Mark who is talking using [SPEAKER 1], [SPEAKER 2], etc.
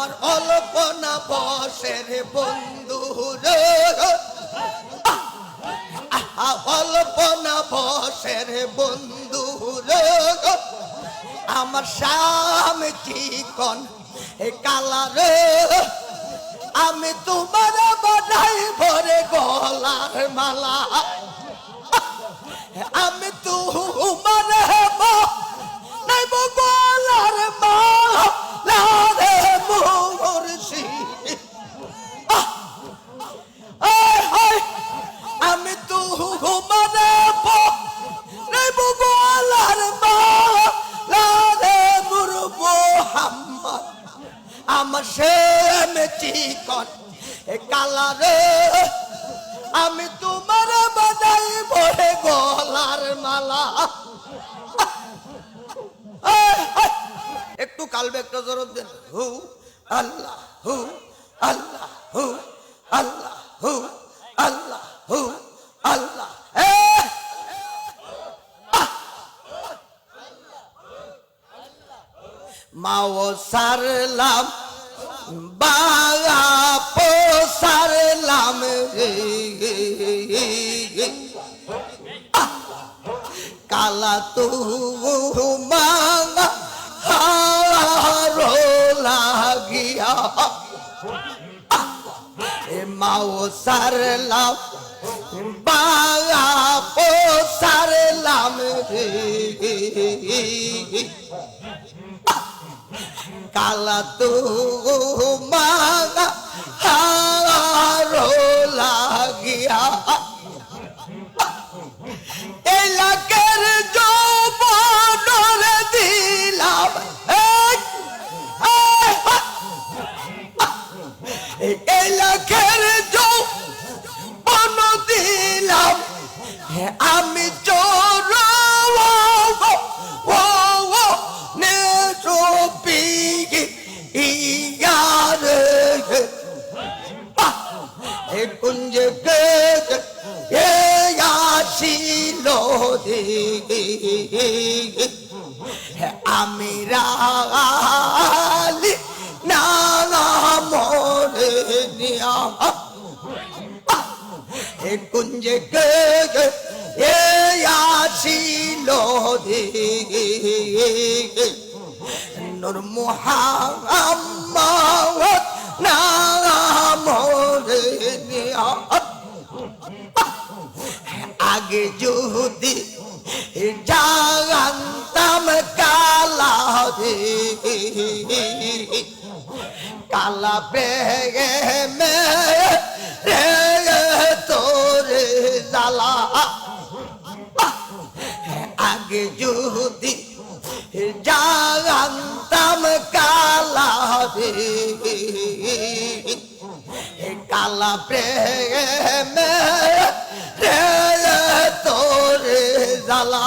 [SPEAKER 1] আমার অল্পনা বসের বন্ধু অল্পনা বসের বন্ধু আমার শাম চিকন এ কালা রে। আমি তোমার বানাই ভরে গলার মালা। আমার সেম চিকন আমি তোমার বাদাই ভরে গলার মালা। একটু কালবে, একটা জোর দেন। হু, আল্লাহ হু আল্লাহ হু আল্লাহ হু আল্লাহ হু, আল্লাহ। মাও সারলাম বাগা পো সারলাম রে। কালা তু মাঙ্গা হারো লাগিয়া। মাও সারলাম বাগা কালা তু মাঙ্গা হারো লাগিয়া এলাকার যৌবনর দিলাম। কুঞ্জ এ আসিল আমি রালি না মরে নিয়া এ কুঞ্জ এ আসিল নূর মুহাম্মদ আগে যদি জানতাম কালা কালা বেগে মে তোরে জ্বালা। আগে যদি জানতাম কালা শালা প্রেমে রে তোরে জালা